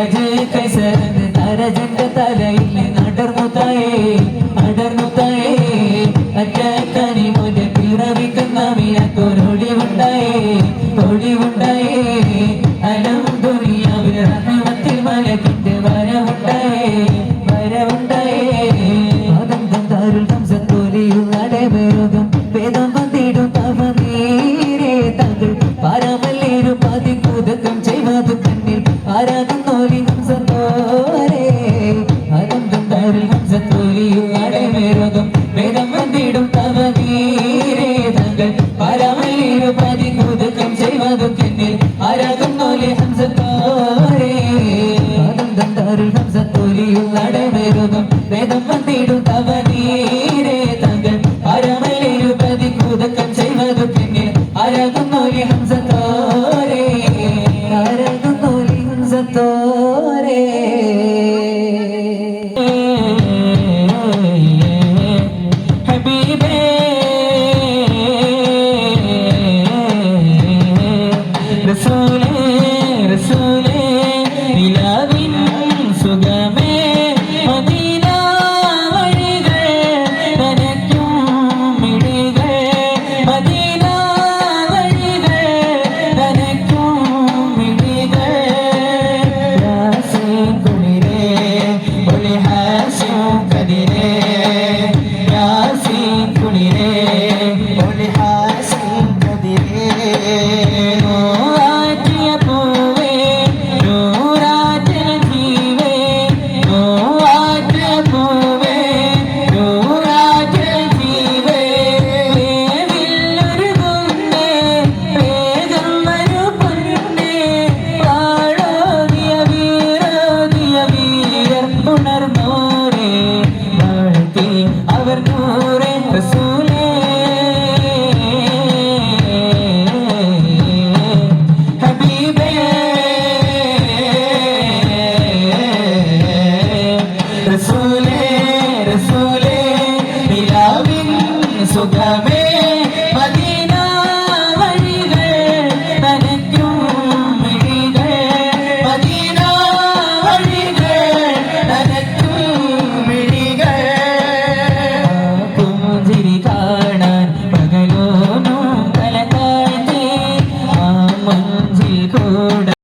ഹീറജ് കൈസരന് തരജന്റെ തലയിൽ നടർമുത്തായേ അടർമുത്തായേ അറ്റക്കനി മുന്റെ പിറവിക്കുന്ന വിനക്കൊരൊടിവുണ്ടായേ ഒടിവുണ്ടായേ അലം ദുനിയാവിൽ റഹ്മത്തിൽ മലക്കിന്റെ വരവുണ്ടായേ വേദം വന്നിടും തവനീരേ തങ്ങൾ. പാരാമല്ലേരു പാതി കൂതക്കം ചെയ്വതു ആനന്ദം താരുൽ ഹംസത്തോലിയുള്ളടെ വേരോഗം വേദം ഹബീബേ റസൂലേ വാഴ്ത്തി അവർ റസൂലേ. ഹബീബേ. റസൂലേ റസൂലേ നിലാവിൻ സുഖമേ.